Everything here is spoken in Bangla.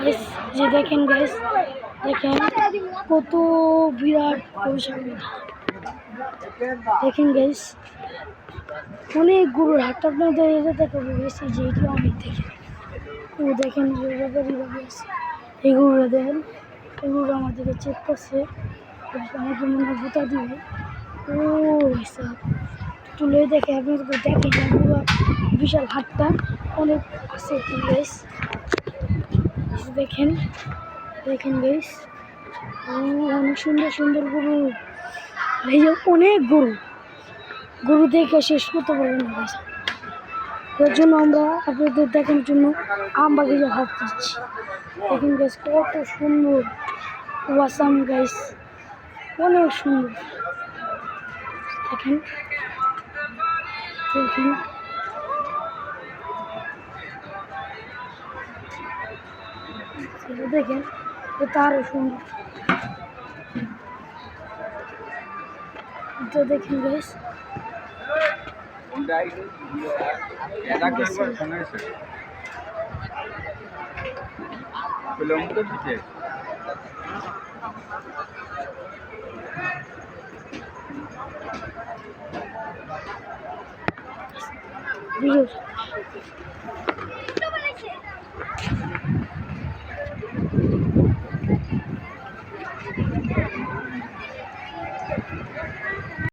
গাইস যে দেখেন গাইস দেখেন কত বিরাট দেখেন গাইস অনেক গরুর হাটটা আপনাদের এটা দেখাবো বেশি যে এটি অনেক দেখেন ও দেখেন এই দেখেন এই আমাদেরকে চেক করছে আমাকে মনে হয় দিবে। ও হিসাব তুলে দেখে আপনাদেরকে দেখে যে বিশাল হাটটা অনেক আছে গাইস দেখেন দেখেন ও, অনেক সুন্দর সুন্দর গরু। এই যে অনেক গরু। গরু দেখে শেষ করতে পারবেন না গাইস এর জন্য আমরা আপনাদের দেখানোর জন্য আম বাগিচা হাত দিচ্ছি। দেখেন গাইস কত সুন্দর। ওয়াসাম গাইস অনেক সুন্দর। দেখেন। দেখেন। সেটা দেখেন এটা আরও সুন্দর এটা দেখেন গাইস ভিডিও